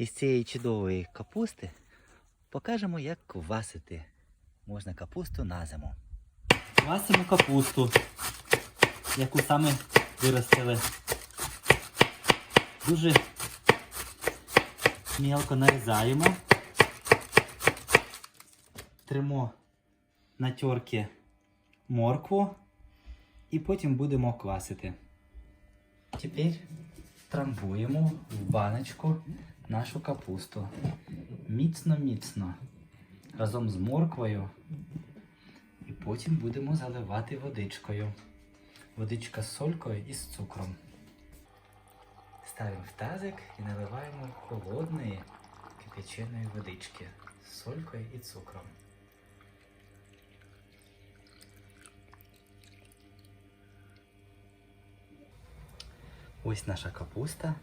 із цієї чудової капусти покажемо, як квасити можна капусту на зиму. Квасимо капусту, яку саме виростили. Дуже мілко нарізаємо. Тримо на тьорки моркву і потім будемо квасити. Тепер трамбуємо в баночку нашу капусту. Міцно-міцно. Разом з морквою. І потім будемо заливати водичкою. Водичка з солькою і з цукром. Ставимо в тазик і наливаємо холодної кипяченої водички з солькою і цукром. Ось наша капуста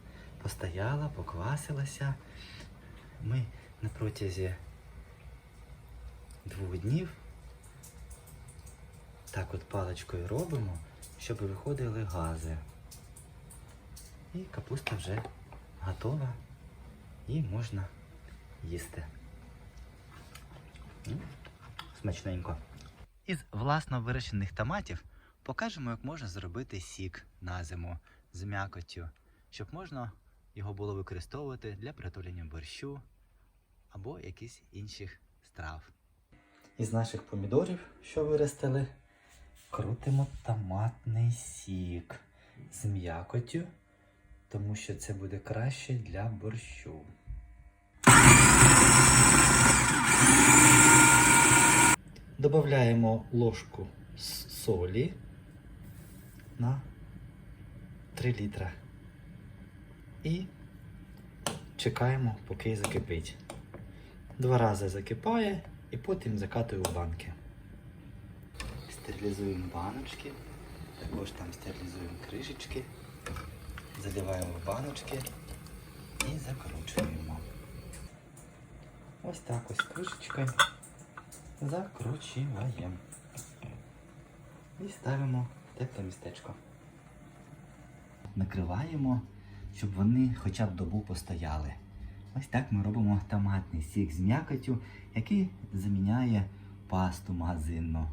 постояла, поквасилася. Ми на протязі двох днів так от паличкою робимо, щоб виходили гази. І капуста вже готова і можна їсти. Смачненько. Із власно вирощених томатів покажемо, як можна зробити сік на зиму з м'якоттю, щоб можна його було використовувати для приготовлення борщу або якихось інших страв. Із наших помідорів, що виростили, крутимо томатний сік з м'якоттю, тому що це буде краще для борщу. Додаємо ложку солі на 3 літра. І чекаємо, поки закипить. Два рази закипає і потім закатую в банки. Стерилізуємо баночки, також там стерилізуємо кришечки, заливаємо в баночки і закручуємо. Ось так ось кришечкою закручуємо. І ставимо тепле містечко. Накриваємо, щоб вони хоча б добу постояли. Ось так ми робимо томатний сік з м'якотю, який заміняє пасту магазинну.